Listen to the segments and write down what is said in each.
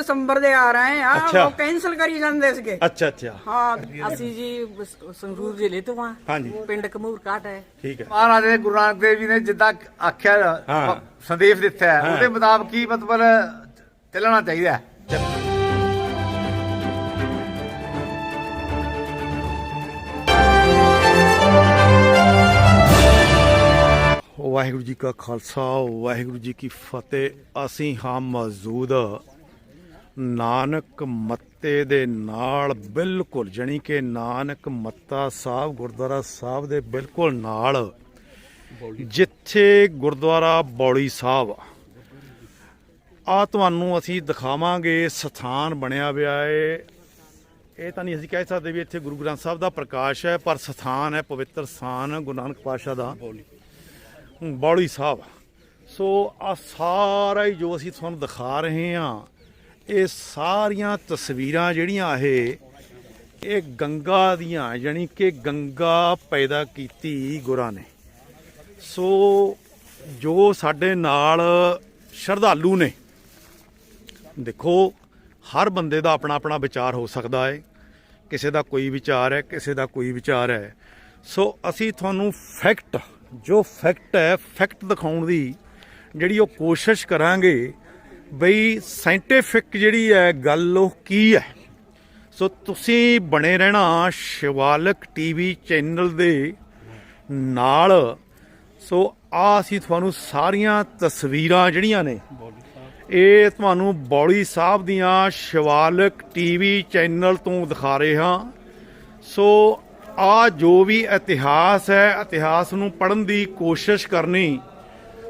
ਦਸੰਬਰ ਦੇ ਆ ਰਹੇ ਆ ਅੱਛਾ। ਉਹ ਕੈਨਸਲ ਕਰੀ ਜਾਂਦੇ ਸੀਗੇ। ਅੱਛਾ ਅੱਛਾ। ਹਾਂ ਅਸੀਂ ਜੀ ਸੰਗਰੂਰ ਜ਼ਿਲ੍ਹੇ ਤੋਂ ਆ। ਹਾਂਜੀ। ਪਿੰਡ ਕਮੂਰ ਕਾਟ ਹੈ। ਠੀਕ ਹੈ। ਮਹਾਰਾਜ ਨੇ ਗੁਰੂ ਨਾਨਕ ਦੇਵ ਜੀ ਨੇ ਜਿੱਦਾਂ ਆਖਿਆ ਹਾਂ। ਪ- ਸੰਦੇਸ਼ ਦਿੱਤਾ ਹੈ ਹਾਂ। ਉਹਦੇ ਮੁਤਾਬਕ ਹੀ ਮਤਲਬ ਚੱਲਣਾ ਚਾਹੀਦਾ ਹੈ? ਵਾਹਿਗੁਰੂ ਜੀ ਕਾ ਖਾਲਸਾ ਵਾਹਿਗੁਰੂ ਜੀ ਕੀ ਫਤਿਹ। ਅਸੀਂ ਹਾਂ ਮੌਜੂਦ ਨਾਨਕ ਮੱਤੇ ਦੇ ਨਾਲ ਬਿਲਕੁਲ ਜਾਣੀ ਕਿ ਨਾਨਕ ਮੱਤਾ ਸਾਹਿਬ ਗੁਰਦੁਆਰਾ ਸਾਹਿਬ ਦੇ ਬਿਲਕੁਲ ਨਾਲ ਜਿੱਥੇ ਗੁਰਦੁਆਰਾ ਬੌਲੀ ਸਾਹਿਬ ਆ। ਤੁਹਾਨੂੰ ਅਸੀਂ ਦਿਖਾਵਾਂਗੇ ਸਥਾਨ ਬਣਿਆ ਹੋਇਆ ਏ। ਇਹ ਤਾਂ ਨਹੀਂ ਅਸੀਂ ਕਹਿ ਸਕਦੇ ਵੀ ਇੱਥੇ ਗੁਰੂ ਗ੍ਰੰਥ ਸਾਹਿਬ ਦਾ ਪ੍ਰਕਾਸ਼ ਹੈ ਪਰ ਸਥਾਨ ਹੈ ਪਵਿੱਤਰ ਸਥਾਨ ਗੁਰੂ ਨਾਨਕ ਪਾਤਸ਼ਾਹ ਦਾ ਬੌਲੀ। ਸਾਹਿਬ ਸੋ ਆ ਸਾਰਾ ਹੀ ਜੋ ਅਸੀਂ ਤੁਹਾਨੂੰ ਦਿਖਾ ਰਹੇ ਹਾਂ ਇਹ ਸਾਰੀਆਂ ਤਸਵੀਰਾਂ ਜਿਹੜੀਆਂ ਇਹ ਇਹ ਗੰਗਾ ਦੀਆਂ ਯਾਨੀ ਕਿ ਗੰਗਾ ਪੈਦਾ ਕੀਤੀ ਗੁਰਾਂ ਨੇ। ਸੋ ਜੋ ਸਾਡੇ ਨਾਲ ਸ਼ਰਧਾਲੂ ਨੇ, ਦੇਖੋ, ਹਰ ਬੰਦੇ ਦਾ ਆਪਣਾ ਆਪਣਾ ਵਿਚਾਰ ਹੋ ਸਕਦਾ ਹੈ ਕਿਸੇ ਦਾ ਕੋਈ ਵਿਚਾਰ ਹੈ, ਕਿਸੇ ਦਾ ਕੋਈ ਵਿਚਾਰ ਹੈ। ਸੋ ਅਸੀਂ ਤੁਹਾਨੂੰ ਫੈਕਟ ਜੋ ਫੈਕਟ ਹੈ ਫੈਕਟ ਦਿਖਾਉਣ ਦੀ ਜਿਹੜੀ ਉਹ ਕੋਸ਼ਿਸ਼ ਕਰਾਂਗੇ ਬਈ ਸਾਇੰਟਿਫਿਕ ਜਿਹੜੀ ਹੈ ਗੱਲ ਉਹ ਕੀ ਹੈ? ਸੋ ਤੁਸੀਂ ਬਣੇ ਰਹਿਣਾ ਸ਼ਿਵਾਲਕ ਟੀਵੀ ਚੈਨਲ ਦੇ ਨਾਲ। ਸੋ ਆ ਅਸੀਂ ਤੁਹਾਨੂੰ ਸਾਰੀਆਂ ਤਸਵੀਰਾਂ ਜਿਹੜੀਆਂ ਨੇ, ਇਹ ਤੁਹਾਨੂੰ ਬੌਲੀ ਸਾਹਿਬ ਦੀਆਂ ਸ਼ਿਵਾਲਕ ਟੀਵੀ ਚੈਨਲ ਤੋਂ ਦਿਖਾ ਰਹੇ ਹਾਂ। ਸੋ ਆ ਜੋ ਵੀ ਇਤਿਹਾਸ ਹੈ, ਇਤਿਹਾਸ ਨੂੰ ਪੜ੍ਹਨ ਦੀ ਕੋਸ਼ਿਸ਼ ਕਰਨੀ।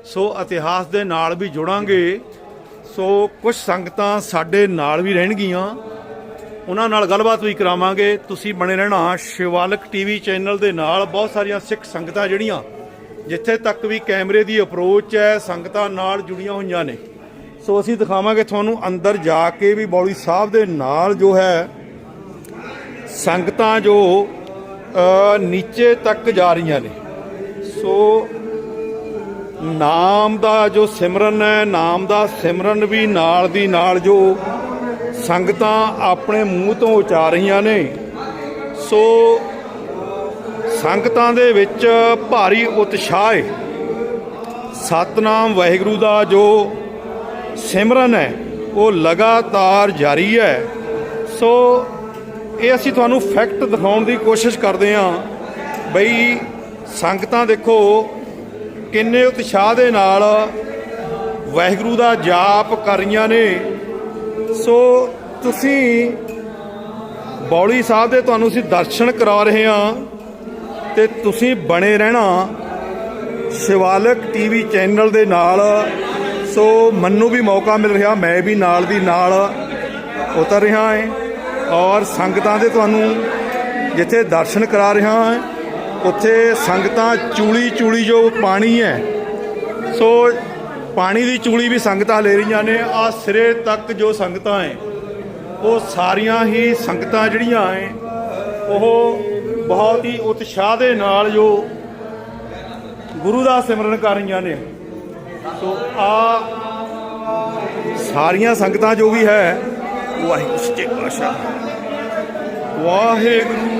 ਸੋ ਇਤਿਹਾਸ ਦੇ ਨਾਲ ਵੀ ਜੁੜਾਂਗੇ। ਸੋ ਕੁਝ ਸੰਗਤਾਂ ਸਾਡੇ ਨਾਲ ਵੀ ਰਹਿਣਗੀਆਂ। ਉਹਨਾਂ ਨਾਲ ਗੱਲਬਾਤ ਵੀ ਕਰਾਵਾਂਗੇ। ਤੁਸੀਂ ਬਣੇ ਰਹਿਣਾ ਸ਼ਿਵਾਲਕ ਟੀਵੀ ਚੈਨਲ ਦੇ ਨਾਲ। ਬਹੁਤ ਸਾਰੀਆਂ ਸਿੱਖ ਸੰਗਤਾਂ ਜਿਹੜੀਆਂ, ਜਿੱਥੇ ਤੱਕ ਵੀ ਕੈਮਰੇ ਦੀ ਅਪਰੋਚ ਹੈ, ਸੰਗਤਾਂ ਨਾਲ ਜੁੜੀਆਂ ਹੋਈਆਂ ਨੇ। ਸੋ ਅਸੀਂ ਦਿਖਾਵਾਂਗੇ ਤੁਹਾਨੂੰ ਅੰਦਰ ਜਾ ਕੇ ਵੀ ਬੌਲੀ ਸਾਹਿਬ ਦੇ ਨਾਲ ਜੋ ਹੈ, ਸੰਗਤਾਂ ਜੋ ਨੀਚੇ ਤੱਕ ਜਾ ਰਹੀਆਂ ਨੇ। ਸੋ ਨਾਮ ਦਾ ਜੋ ਸਿਮਰਨ ਹੈ, ਨਾਮ ਦਾ ਸਿਮਰਨ ਵੀ ਨਾਲ ਦੀ ਨਾਲ ਜੋ ਸੰਗਤਾਂ ਆਪਣੇ ਮੂੰਹ ਤੋਂ ਉਚਾਰ ਰਹੀਆਂ ਨੇ, ਸੋ ਸੰਗਤਾਂ ਦੇ ਵਿੱਚ ਭਾਰੀ ਉਤਸ਼ਾਹ ਹੈ। ਸਤਨਾਮ ਵਾਹਿਗੁਰੂ ਦਾ ਜੋ ਸਿਮਰਨ ਹੈ, ਉਹ ਲਗਾਤਾਰ ਜਾਰੀ ਹੈ। ਸੋ ਇਹ ਅਸੀਂ ਤੁਹਾਨੂੰ ਫੈਕਟ ਦਿਖਾਉਣ ਦੀ ਕੋਸ਼ਿਸ਼ ਕਰਦੇ ਹਾਂ, ਬਈ ਸੰਗਤਾਂ ਦੇਖੋ ਕਿੰਨੇ ਉਤਸ਼ਾਹ ਦੇ ਨਾਲ ਵਾਹਿਗੁਰੂ ਦਾ ਜਾਪ ਕਰ ਰਹੀਆਂ ਨੇ। ਸੋ ਤੁਸੀਂ ਬੌਲੀ ਸਾਹਿਬ ਦੇ ਤੁਹਾਨੂੰ ਅਸੀਂ ਦਰਸ਼ਨ ਕਰਾ ਰਹੇ ਹਾਂ ਤੇ ਤੁਸੀਂ ਬਣੇ ਰਹਿਣਾ ਸ਼ਿਵਾਲਕ ਟੀਵੀ ਚੈਨਲ ਦੇ ਨਾਲ। ਸੋ ਮੈਨੂੰ ਵੀ ਮੌਕਾ ਮਿਲ ਰਿਹਾ, ਮੈਂ ਵੀ ਨਾਲ ਦੀ ਨਾਲ ਉਤਰ ਰਿਹਾ ਹਾਂ ਔਰ ਸੰਗਤਾਂ ਦੇ ਤੁਹਾਨੂੰ ਜਿੱਥੇ ਦਰਸ਼ਨ ਕਰਾ ਰਿਹਾ ਹਾਂ। ਉੱਥੇ ਸੰਗਤਾਂ ਚੂਲੀ ਚੂਲੀ ਜੋ ਪਾਣੀ ਹੈ, ਸੋ ਪਾਣੀ ਦੀ ਚੂਲੀ ਵੀ ਸੰਗਤਾਂ ਲੈ ਰਹੀਆਂ ਨੇ। ਆ ਸਿਰੇ ਤੱਕ ਜੋ ਸੰਗਤਾਂ ਹੈ, ਉਹ ਸਾਰੀਆਂ ਹੀ ਸੰਗਤਾਂ ਜਿਹੜੀਆਂ ਹੈ, ਉਹ ਬਹੁਤ ਹੀ ਉਤਸ਼ਾਹ ਦੇ ਨਾਲ ਜੋ ਗੁਰੂ ਦਾ ਸਿਮਰਨ ਕਰ ਰਹੀਆਂ ਨੇ। ਸੋ ਆ ਸਾਰੀਆਂ ਸੰਗਤਾਂ ਜੋ ਵੀ ਹੈ, ਵਾਹਿਗੁਰੂ ਸੱਚੇ ਪਾਤਸ਼ਾਹ। ਵਾਹਿਗੁਰੂ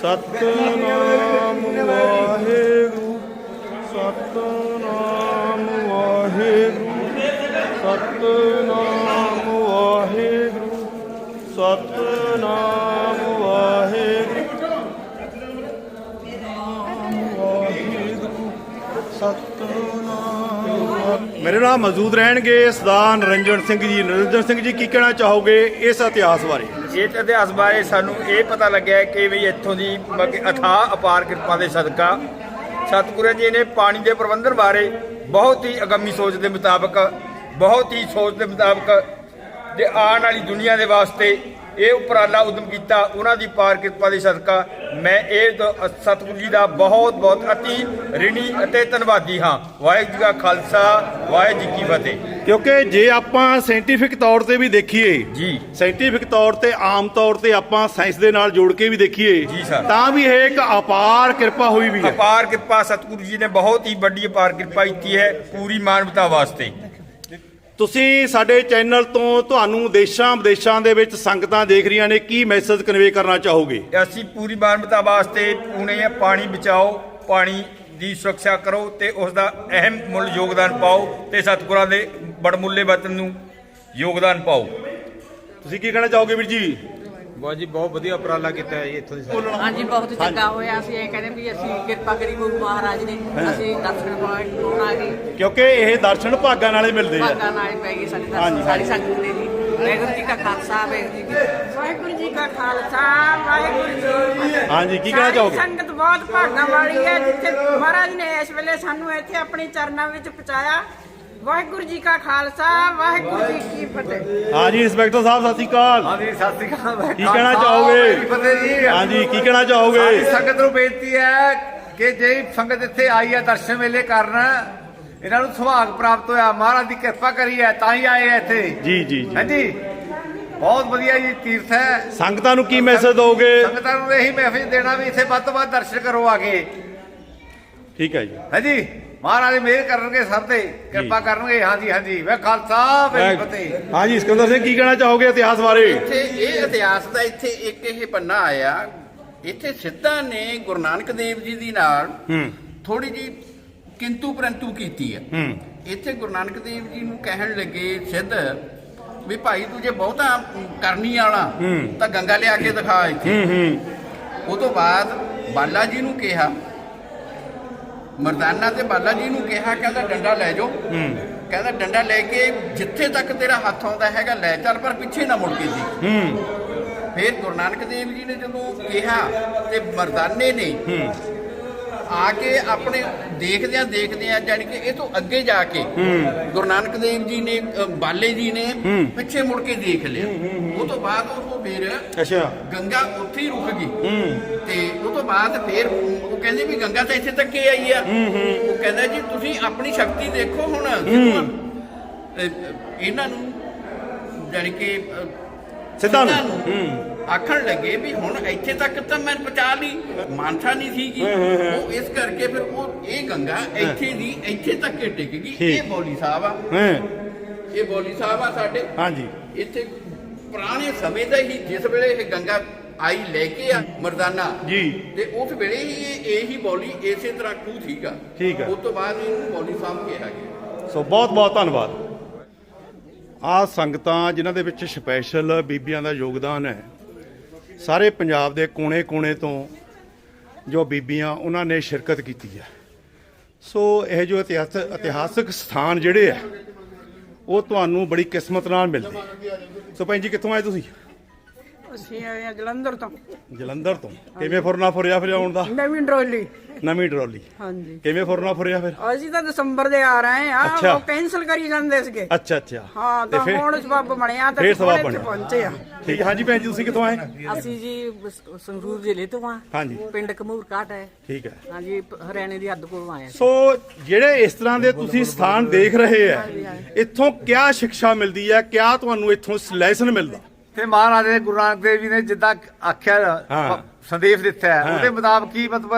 ਸਤਨਾਮ ਵਾਹਿਗੁਰੂ ਸਤਨਾਮ ਵਾਹਿਗੁਰੂ ਸਤਨਾਮ ਵਾਹਿਗੁਰੂ ਸਤਨਾਮ ਵਾਹਿਗੁਰੂ। ਸਤਨਾਮ ਮੇਰੇ ਨਾਲ ਮੌਜੂਦ ਰਹਿਣਗੇ ਸਰਦਾਰ ਨਰਿੰਜਨ ਸਿੰਘ ਜੀ। ਨਰਿੰਜਨ ਸਿੰਘ ਜੀ, ਕੀ ਕਹਿਣਾ ਚਾਹੋਗੇ ਇਸ ਇਤਿਹਾਸ ਬਾਰੇ? ਇਸ ਇਤਿਹਾਸ ਬਾਰੇ ਸਾਨੂੰ ਇਹ ਪਤਾ ਲੱਗਿਆ ਕਿ ਵੀ ਇੱਥੋਂ ਦੀ ਅਥਾਹ ਅਪਾਰ ਕਿਰਪਾ ਦੇ ਸਦਕਾ ਸਤਿਗੁਰੂ ਜੀ ਨੇ ਪਾਣੀ ਦੇ ਪ੍ਰਬੰਧਨ ਬਾਰੇ ਬਹੁਤ ਹੀ ਅਗੰਮੀ ਸੋਚ ਦੇ ਮੁਤਾਬਕ, ਬਹੁਤ ਹੀ ਸੋਚ ਦੇ ਮੁਤਾਬਕ ਦੇ ਆਉਣ ਵਾਲੀ ਦੁਨੀਆ ਦੇ ਵਾਸਤੇ ਇਹ ਉਪਰਾਲਾ ਉਦਮ ਕੀਤਾ ਉਹਨਾਂ ਦੀ ਪਾਰ ਕਿਰਪਾ ਦੇ ਸਦਕਾ ਮੈਂ ਇਹ ਦ- ਸਤਿਗੁਰੂ ਜੀ ਦਾ ਬਹੁਤ ਬਹੁਤ ਅਤੀ ਰਿਣੀ ਅਤੇ ਧੰਨਵਾਦੀ ਹਾਂ। ਵਾਹਿਗੁਰੂ ਜੀ ਕਾ ਖਾਲਸਾ ਵਾਹਿਗੁਰੂ ਜੀ ਕੀ ਫਤਿਹ। ਕਿਉਂਕਿ ਜੇ ਆਪਾਂ ਸਾਇੰਟੀਫਿਕ ਤੌਰ ਤੇ ਵੀ ਦੇਖੀਏ ਜੀ। ਸਾਇੰਟੀਫਿਕ ਤੌਰ ਤੇ ਆਮ ਤੌਰ ਤੇ ਆਪਾਂ ਸਾਇੰਸ ਦੇ ਨਾਲ ਜੋੜ ਕੇ ਵੀ ਦੇਖੀਏ। ਤਾਂ ਵੀ ਇਹ ਇੱਕ ਅਪਾਰ ਕਿਰਪਾ ਹੋਈ ਵੀ ਹੈ। ਅਪਾਰ ਕਿਰਪਾ ਸਤਿਗੁਰੂ ਜੀ ਨੇ ਬਹੁਤ ਹੀ ਵੱਡੀ ਅਪਾਰ ਕਿਰਪਾ ਕੀਤੀ ਹੈ ਪੂਰੀ ਮਾਨਵਤਾ ਵਾਸਤੇ। ਤੁਸੀਂ ਸਾਡੇ ਚੈਨਲ ਤੋਂ ਤੁਹਾਨੂੰ ਦੇਸ਼ਾਂ ਵਿਦੇਸ਼ਾਂ ਦੇ ਵਿੱਚ ਸੰਗਤਾਂ ਦੇਖ ਰਹੀਆਂ ਨੇ ਕੀ ਮੈਸੇਜ ਕਨਵੇ ਕਰਨਾ ਚਾਹੋਗੇ? ਅਸੀਂ ਪੂਰੀ ਮਾਨਵਤਾ ਵਾਸਤੇ ਪੂਣੇ ਪਾਣੀ ਬਚਾਓ ਪਾਣੀ ਦੀ ਸੁਰੱਖਿਆ ਕਰੋ ਤੇ ਉਸ ਦਾ ਅਹਿਮ ਮੁੱਲ ਯੋਗਦਾਨ ਪਾਓ ਤੇ ਸਤਿਗੁਰਾਂ ਦੇ ਬੜਮੁੱਲੇ ਵਤਨ ਨੂੰ ਯੋਗਦਾਨ ਪਾਓ। ਤੁਸੀਂ ਕੀ ਕਹਿਣਾ ਚਾਹੋਗੇ ਵੀਰ ਜੀ? ਬਹੁਤ ਜੀ ਬਹੁਤ ਵਧੀਆ ਉਪਰਾਲਾ ਕੀਤਾ ਹੈ ਜੀ ਇੱਥੋਂ ਦੀ ਸਾਰੀ। ਹਾਂਜੀ ਬਹੁਤ ਚੰਗਾ ਹੋਇਆ। ਅਸੀਂ ਇਹ ਕਹਿੰਦੇ ਵੀ ਅਸੀਂ ਕਿਰਪਾ ਕਰੀ ਗੁਰੂ ਮਹਾਰਾਜ ਨੇ ਅਸੀਂ ਦਰਸ਼ਨ ਪਾਉਣ ਆ ਗਏ। ਕਿਉਂਕਿ ਇਹ ਦਰਸ਼ਨ ਭਾਗਾਂ ਨਾਲੇ ਮਿਲਦੇ ਆ। ਭਾਗਾਂ ਨਾਲ ਪੈ ਗਈ ਸਾਡੀ ਹਾਂਜੀ, ਦਰਸ਼ਨ ਸਾਰੀ ਸੰਗਤ ਦੇ ਜੀ। ਵਾਹਿਗੁਰੂ ਜੀ ਕਾ ਖਾਲਸਾ ਵਾਹਿਗੁਰੂ ਜੀ ਕੀ ਫਤਿਹ। ਵਾਹਿਗੁਰੂ ਜੀ ਕਾ ਖਾਲਸਾ ਵਾਹਿਗੁਰੂ ਜੀ ਕੀ ਫਤਿਹ। ਹਾਂਜੀ ਕੀ ਕਹਿਣਾ ਸਾਰੀ ਚਾਹੋਗੇ? ਸੰਗਤ ਬਹੁਤ ਭਾਗਾਂ ਵਾਲੀ ਹੈ ਜਿੱਥੇ ਮਹਾਰਾਜ ਨੇ ਇਸ ਵੇਲੇ ਸਾਨੂੰ ਇੱਥੇ ਆਪਣੇ ਚਰਨਾਂ ਵਿੱਚ ਪਹੁੰਚਾਇਆ। ਵਾਹਿਗੁਰੂ ਜੀ ਕਾ ਖਾਲਸਾ ਵਾਹਿਗੁਰੂ ਜੀ ਕੀ ਫਤਿਹ। ਹਾਂਜੀ ਇੰਸਪੈਕਟਰ ਸਾਹਿਬ ਸਤਿ ਸ਼੍ਰੀ ਅਕਾਲ। ਹਾਂਜੀ ਸਤਿ ਸ੍ਰੀ ਅਕਾਲ ਕੀ ਕਹਿਣਾ ਚਾਹੋਗੇ? ਫਤਿਹ ਜੀ। ਹਾਂਜੀ ਕੀ ਕਹਿਣਾ ਸਾਡੀ ਚਾਹੋਗੇ ਸੰਗਤ ਨੂੰ ਬੇਨਤੀ ਹੈ ਕਿ ਜੇ ਸੰਗਤ ਇੱਥੇ ਆਈ ਹੈ ਦਰਸ਼ਨ ਮੇਲੇ ਕਰਨ ਇਹਨਾਂ ਨੂੰ ਸੁਭਾਗ ਪ੍ਰਾਪਤ ਹੋਇਆ। ਮਹਾਰਾਜ ਦੀ ਕਿਰਪਾ ਕਰੀ ਹੈ ਤਾਂ ਹੀ ਆਏ ਹੈ ਇੱਥੇ। ਜੀ ਜੀ ਜੀ। ਹਾਂਜੀ। ਬਹੁਤ ਵਧੀਆ ਜੀ ਤੀਰਥ ਹੈ। ਸੰਗਤਾਂ ਨੂੰ ਕੀ ਮੈਸੇਜ ਦੋਗੇ ਸੰਗਤਾਂ ਨੂੰ ਇਹੀ ਮੈਸੇਜ ਦੇਣਾ ਵੀ ਇੱਥੇ ਵੱਧ ਤੋਂ ਵੱਧ ਦਰਸ਼ਨ ਕਰੋ ਆ ਕੇ। ਠੀਕ ਹੈ ਜੀ। ਹਾਂਜੀ। ਮਹਾਰਾਜ ਮਿਹਰ ਕਰਨਗੇ ਸਭ ਤੇ ਕਿਰਪਾ ਕਰਨਗੇ। ਹਾਂਜੀ ਹਾਂਜੀ। ਵੇ ਖਾਲਸਾ ਵੇ ਫਤਿਹ। ਹਾਂਜੀ ਸਿਕੰਦਰ ਸਿੰਘ ਕੀ ਕਹਿਣਾ ਚਾਹੋਗੇ ਇਤਿਹਾਸ ਬਾਰੇ? ਇੱਥੇ ਇਹ ਇਤਿਹਾਸ ਦਾ ਇੱਥੇ ਇੱਕ ਇਹ ਪੰਨਾ ਆਇਆ। ਇੱਥੇ ਸਿੱਧਾ ਨੇ ਗੁਰੂ ਨਾਨਕ ਦੇਵ ਜੀ ਦੀ ਨਾਲ ਹੂੰ। ਥੋੜੀ ਜੀ ਕਿੰਤੂ ਪਰੰਤੂ ਕੀਤੀ ਹੈ। ਹੂੰ। ਇੱਥੇ ਗੁਰੂ ਨਾਨਕ ਦੇਵ ਜੀ ਨੂੰ ਕਹਿਣ ਲੱਗੇ ਸਿੱਧ ਵੀ ਭਾਈ ਤੂੰ ਜੇ ਬਹੁਤਾ ਕਰਨੀ ਵਾਲਾ ਹੂੰ। ਤਾਂ ਗੰਗਾ ਲਿਆ ਕੇ ਦਿਖਾ ਇੱਥੇ। ਹੂੰ ਹੂੰ। ਉਹ ਤੋਂ ਬਾਅਦ ਬਾਲਾ ਜੀ ਨੂੰ ਕਿਹਾ ਮਰਦਾਨਾ ਤੇ ਬਾਲਾ ਜੀ ਨੂੰ ਕਿਹਾ ਕਹਿੰਦਾ ਡੰਡਾ ਲੈ ਜਾਓ। ਕਹਿੰਦਾ ਡੰਡਾ ਲੈ ਕੇ ਜਿੱਥੇ ਤੱਕ ਤੇਰਾ ਹੱਥ ਆਉਂਦਾ ਹੈਗਾ ਲੈ ਚੱਲ ਪਰ ਪਿੱਛੇ ਨਾ ਮੁੜ ਕੇ ਜੀ। ਹੂੰ। ਫਿਰ ਗੁਰੂ ਨਾਨਕ ਦੇਵ ਜੀ ਨੇ ਜਦੋਂ ਕਿਹਾ ਤੇ ਮਰਦਾਨੇ ਨੇ ਆ ਕੇ ਆਪਣੇ ਦੇਖਦਿਆਂ ਦੇਖਦਿਆਂ ਜਾਣੀ ਕਿ ਇਹ ਤੋਂ ਅੱਗੇ ਜਾ ਕੇ ਗੁਰੂ ਨਾਨਕ ਦੇਵ ਜੀ ਨੇ ਅ, ਬਾਲੇ ਜੀ ਨੇ ਪਿੱਛੇ ਮੁੜ ਕੇ ਦੇਖ ਲਿਆ। ਉਹ ਤੋਂ ਬਾਅਦ ਉਹ ਫਿਰ ਅੱਛਾ। ਗੰਗਾ ਉੱਥੇ ਹੀ ਰੁਕ ਗਈ। ਤੇ ਉਹ ਤੋਂ ਬਾਅਦ ਫਿਰ ਉਹ ਕਹਿੰਦੇ ਵੀ ਗੰਗਾ ਤਾਂ ਇੱਥੇ ਤੱਕ ਹੀ ਆਈ ਆ। ਉਹ ਕਹਿੰਦਾ ਜੀ ਤੁਸੀਂ ਆਪਣੀ ਸ਼ਕਤੀ ਦੇਖੋ ਹੁਣ। ਅ, ਇਹਨਾਂ ਨੂੰ ਜਾਣੀ ਕਿ ਅ, ਸਿੱਧਾਂ ਨੂੰ। ਨੂੰ ਆਖਣ ਲੱਗੇ ਵੀ ਹੁਣ ਇੱਥੇ ਤੱਕ ਤਾਂ ਮੈਂ ਪਹੁੰਚਾ ਲਈ। ਮਾਨਸਾ ਨਹੀਂ ਸੀਗੀ। ਉਹ ਇਸ ਕਰਕੇ ਫਿਰ ਉਹ ਇਹ ਗੰਗਾ ਇੱਥੇ ਦੀ ਇੱਥੇ ਤੱਕ ਹੀ ਟਿਕ ਗਈ। ਇਹ ਬੋਲੀ ਸਾਹਿਬ ਆ। ਹਾਂ। ਇਹ ਬੋਲੀ ਸਾਹਿਬ ਆ ਸਾਡੇ। ਹਾਂਜੀ। ਇੱਥੇ ਪੁਰਾਣੇ ਸਮੇਂ ਦਾ ਹੀ ਜਿਸ ਵੇਲੇ ਇਹ ਗੰਗਾ ਆਈ ਲੈ ਕੇ ਆ ਮਰਦਾਨਾ। ਜੀ। ਤੇ ਉਸ ਵੇਲੇ ਹੀ ਇਹ ਇਹੀ ਬੋਲੀ ਇਸੇ ਤਰ੍ਹਾਂ ਖੂਹ ਸੀਗਾ ਠੀਕ ਆ। ਉਸ ਤੋਂ ਬਾਅਦ ਇਹਨੂੰ ਬੋਲੀ ਸਾਹਿਬ ਕਿਹਾ ਗਿਆ। ਸੋ ਬਹੁਤ ਬਹੁਤ ਧੰਨਵਾਦ। ਆ ਸੰਗਤਾਂ ਜਿਨ੍ਹਾਂ ਦੇ ਵਿੱਚ ਸਪੈਸ਼ਲ ਬੀਬੀਆਂ ਦਾ ਯੋਗਦਾਨ ਹੈ ਸਾਰੇ ਪੰਜਾਬ ਦੇ ਕੋਨੇ-ਕੋਨੇ ਤੋਂ ਜੋ ਬੀਬੀਆਂ, ਉਹਨਾਂ ਨੇ ਸ਼ਿਰਕਤ ਕੀਤੀ ਹੈ। ਸੋ ਇਹ ਜੋ ਇਤਿਹਾਸ, ਇਤਿਹਾਸਕ ਸਥਾਨ ਜਿਹੜੇ ਆ, ਉਹ ਤੁਹਾਨੂੰ ਬੜੀ ਕਿਸਮਤ ਨਾਲ ਮਿਲਦੇ। ਸੋ ਭੈਣ ਜੀ, ਕਿੱਥੋਂ ਆਏ ਤੁਸੀਂ? ਅਸੀਂ ਆਏ ਹਾਂ ਜਲੰਧਰ ਤੋਂ। ਜਲੰਧਰ ਤੋਂ। ਕਿਵੇਂ ਫੁਰਨਾ ਫੁਰਿਆ ਫਿਰ ਆਉਣ ਦਾ? ਨਵੀਂ ਟਰੋਲੀ। ਨਵੀਂ ਟਰਾਲੀ। ਹਾਂਜੀ। ਕਿਵੇਂ ਫੁਰਨਾ ਫੁਰਿਆ ਫਿਰ? ਅਸੀਂ ਤਾਂ ਦਸੰਬਰ ਦੇ ਆ ਰਹੇ ਆ ਅੱਛਾ। ਉਹ ਕੈਨਸਲ ਕਰੀ ਜਾਂਦੇ ਸੀਗੇ। ਅੱਛਾ ਅੱਛਾ। ਹਾਂ ਤੇ ਫਿਰ- ਹੁਣ ਸਬੱਬ ਬਣਿਆ ਤਾਂ ਫੇਰ ਇੱਥੇ ਬਣਿਆ। ਪਹੁੰਚੇ ਆ। ਠੀਕ ਹੈ। ਹਾਂਜੀ ਭੈਣ ਜੀ ਤੁਸੀਂ ਕਿੱਥੋਂ ਆਏ? ਅਸੀਂ ਜੀ ਸ- ਸੰਗਰੂਰ ਜ਼ਿਲ੍ਹੇ ਤੋਂ ਆ। ਹਾਂਜੀ। ਪਿੰਡ ਕਮੂਰ ਕਾਟ ਹੈ। ਠੀਕ ਹੈ। ਹਾਂਜੀ ਪ- ਹਰਿਆਣੇ ਦੀ ਹੱਦ ਕੋਲੋਂ ਆਏ ਹਾਂ ਸੋ ਜਿਹੜੇ ਇਸ ਤਰ੍ਹਾਂ ਦੇ ਤੁਸੀਂ ਸਥਾਨ ਦੇਖ ਰਹੇ ਆ ਇੱਥੋਂ ਕਿਆ ਸਿੱਖਿਆ ਮਿਲਦੀ ਹੈ ਕਿਆ ਤੁਹਾਨੂੰ ਇੱਥੋਂ ਲੈਸਨ ਮਿਲਦਾ? ਤੇ ਮਹਾਰਾਜ ਨੇ ਗੁਰੂ ਨਾਨਕ ਦੇਵ ਜੀ ਨੇ ਜਿੱਦਾਂ ਆਖਿਆ ਹਾਂ। ਸੰਦੇਸ਼ ਦਿੱਤਾ ਹੈ ਹਾਂ। ਉਹਦੇ ਮੁਤਾਬਕ ਹੀ ਮਤਲਬ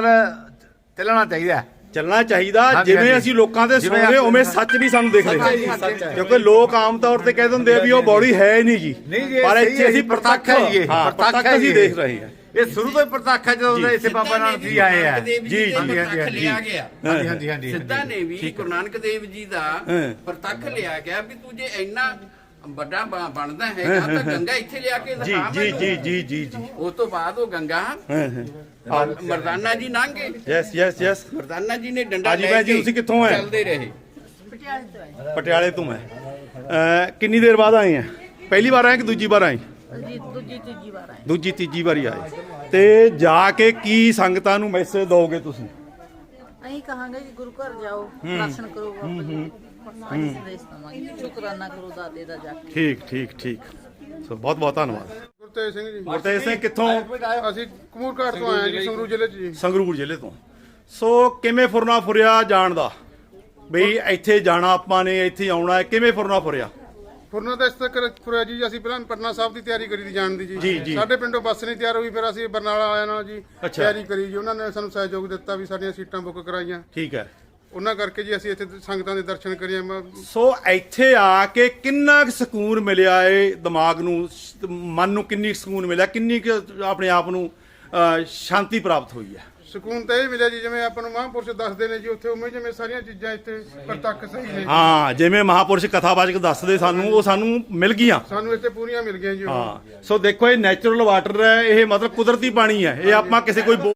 ਚੱਲਣਾ ਚਾਹੀਦਾ ਹੈ ਚੱਲਣਾ ਚਾਹੀਦਾ ਹਾਂਜੀ, ਜਿਵੇਂ ਹਾਂਜੀ। ਅਸੀਂ ਲੋਕਾਂ ਦੇ ਜਿਵੇਂ ਸੁਣਦੇ ਉਵੇਂ ਸੱਚ ਵੀ ਸਾਨੂੰ ਦਿਖ ਰਿਹਾ ਹਾਂਜੀ, ਸੱਚ ਹੈ। ਕਿਉਂਕਿ ਲੋਕ ਆਮ ਤੌਰ ਤੇ ਕਹਿ ਦਿੰਦੇ ਆ ਵੀ ਉਹ ਬੌੜੀ ਹੈ ਹੀ ਨਹੀਂ ਜੀ ਨਹੀਂ ਜੀ, ਇਹ ਪਰ ਸਹੀ ਇੱਥੇ ਹੈ ਅਸੀਂ ਜੀ, ਪ੍ਰਤੱਖ ਹੈ ਜੀ ਇਹ, ਹਾਂ ਪ੍ਰਤੱਖ ਹੈ ਅਸੀਂ ਜੀ ਦੇਖ। ਰਹੇ ਹਾਂ ਇਹ ਸ਼ੁਰੂ ਤੋਂ ਹੀ ਪ੍ਰਤੱਖ ਹੈ ਜਦੋਂ ਦੇ ਇੱਥੇ ਬਾਬਾ ਨਾਨਕ ਜੀ ਆਏ ਆ ਜੀ ਜੀ, ਦੇ ਹਾਂਜੀ, ਪ੍ਰਤੱਖ ਹਾਂਜੀ, ਲਿਆ ਹਾਂਜੀ। ਗਿਆ ਹਾਂਜੀ ਹਾਂਜੀ ਹਾਂਜੀ ਸਿੱਧਾ ਨੇ ਵੀ ਗੁਰੂ ਨਾਨਕ ਦੇਵ ਜੀ ਦਾ ਹਾਂ। ਪ੍ਰਤੱਖ ਲਿਆ ਗਿਆ ਵੀ ਤੂੰ ਜੇ ਇੰਨਾ ਵੱਡਾ ਬ- ਬਣਦਾ ਹੈਗਾ ਤਾਂ ਗੰਗਾ ਇੱਥੇ ਲਿਆ ਕੇ ਜੀ ਦਿਖਾ ਜੀ ਮੈਨੂੰ। ਜੀ ਜੀ ਜੀ ਜੀ। ਉਸ ਤੋਂ ਬਾਅਦ ਉਹ ਗੰਗਾ ਹਾਂ ਹਾਂ। ਮਰਦਾਨਾ ਜੀ ਲੰਘੇ yes yes yes Mardana ji ਨੇ ਡੰਡਾ ਹਾਂਜੀ ਲੈ ਭੈਣ ਜੀ, ਕੇ ਤੁਸੀਂ ਕਿੱਥੋਂ ਆਏ? ਚੱਲਦੇ ਰਹੇ। ਪਟਿਆਲੇ ਤੋਂ ਮੈਂ ਅਹ ਕਿੰਨੀ ਦੇਰ ਬਾਅਦ ਆਏ ਆ? ਪਹਿਲੀ ਵਾਰ ਆਏ ਕਿ ਦੂਜੀ ਵਾਰ ਆਏ? ਜੀ ਦੂਜੀ ਤੀਜੀ ਵਾਰ ਆਏ। ਦੂਜੀ ਤੀਜੀ ਵਾਰੀ ਆਏ। ਤੇ ਜਾ ਕੇ ਕੀ ਸੰਗਤਾਂ ਨੂੰ ਮੈਸੇਜ ਦੋਗੇ ਤੁਸੀਂ? ਇਹੀ ਕਹਾਂਗੇ ਜੀ ਗੁਰੂ ਘਰ ਜਾਓ ਦਰਸ਼ਨ ਕਰੋ ਬਾਬਾ ਜੀ। ਆਹੀ ਸੰਦੇਸ਼ ਦਵਾਂਗੇ ਸ਼ੁਕਰਾਨਾ ਕਰੋ ਦਾਦੇ ਦਾ ਜਾ ਕੇ ਠੀਕ ਠੀਕ ਠੀਕ। ਸੋ ਬਹੁਤ ਬਹੁਤ ਧੰਨਵਾਦ। ਗੁਰਤੇਜ ਸਿੰਘ ਜੀ। ਗੁਰਤੇਜ ਸਿੰਘ ਕਿੱਥੋਂ? ਅਸੀਂ ਕਮੂਰਘਾਟ ਤੋਂ ਆਏ ਹਾਂ ਜੀ ਸੰਗਰੂਰ ਜ਼ਿਲ੍ਹੇ 'ਚ ਜੀ। ਸੰਗਰੂਰ ਜ਼ਿਲ੍ਹੇ ਤੋਂ। ਸੋ ਕਿਵੇਂ ਫੁਰਨਾ ਫੁਰਿਆ ਜਾਣ ਦਾ? ਬਈ ਇੱਥੇ ਜਾਣਾ ਆਪਾਂ ਨੇ ਇੱਥੇ ਆਉਣਾ ਹੈ ਕਿਵੇਂ ਫੁਰਨਾ ਫੁਰਿਆ? ਫੁਰਨਾ ਤਾਂ ਇਸ ਤੱਕ ਫੁਰਿਆ ਜੀ ਅਸੀਂ ਪਹਿਲਾਂ ਪਟਨਾ ਸਾਹਿਬ ਦੀ ਤਿਆਰੀ ਕਰੀ ਦੀ ਜਾਣ ਦੀ ਜੀ, ਜੀ ਜੀ। ਸਾਡੇ ਪਿੰਡੋਂ ਬੱਸ ਨਹੀਂ ਤਿਆਰ ਹੋਈ ਫਿਰ ਅਸੀਂ ਬਰਨਾਲਾ ਆਇਆ ਨਾਲ ਜੀ। ਅੱਛਾ। ਤਿਆਰੀ ਕਰੀ ਜੀ ਉਹਨਾਂ ਨੇ ਸਾਨੂੰ ਸਹਿਯੋਗ ਦਿੱਤਾ ਵੀ ਸਾਡੀਆਂ ਸੀਟਾਂ ਬੁੱਕ ਕਰਾਈਆਂ। ਠੀਕ ਹੈ। ਉਹਨਾਂ ਕਰਕੇ ਜੀ ਅਸੀਂ ਇੱਥੇ ਸੰਗਤਾਂ ਦੇ ਦਰਸ਼ਨ ਕਰੀਏ ਸੋ ਇੱਥੇ ਆ ਕੇ ਕਿੰਨਾ ਕੁ ਸਕੂਨ ਮਿਲਿਆ ਏ ਦਿਮਾਗ ਨੂੰ ਸ- ਮਨ ਨੂੰ ਕਿੰਨੀ ਕੁ ਸਕੂਨ ਮਿਲਿਆ ਕਿੰਨੀ ਕੁ ਆਪਣੇ ਆਪ ਨੂੰ ਅ, ਸ਼ਾਂਤੀ ਪ੍ਰਾਪਤ ਹੋਈ ਹੈ? ਸਕੂਨ ਤਾਂ ਇਹ ਮਿਲਿਆ ਜੀ ਜਿਵੇਂ ਆਪਾਂ ਨੂੰ ਮਹਾਂਪੁਰਸ਼ ਦੱਸਦੇ ਨੇ ਜੀ ਉੱਥੇ ਉਵੇਂ ਜਿਵੇਂ ਸਾਰੀਆਂ ਚੀਜ਼ਾਂ ਇੱਥੇ ਪ੍ਰਤੱਖ ਸਹੀ ਨੇ। ਹਾਂ ਜਿਵੇਂ ਮਹਾਪੁਰਸ਼ ਕਥਾਵਾਚਕ ਦੱਸਦੇ ਸਾਨੂੰ ਉਹ ਸਾਨੂੰ ਮਿਲ ਗਈਆਂ। ਸਾਨੂੰ ਇੱਥੇ ਪੂਰੀਆਂ ਮਿਲ ਗਈਆਂ ਜੀ ਉਹ। ਹਾਂ ਸੋ ਦੇਖੋ ਇਹ ਨੈਚੁਰਲ ਵਾਟਰ ਹੈ ਇਹ ਮਤਲਬ ਕੁਦਰਤੀ ਪਾਣੀ ਹੈ ਇਹ ਆਪਾਂ ਕਿਸੇ ਕੋਈ ਬੋ-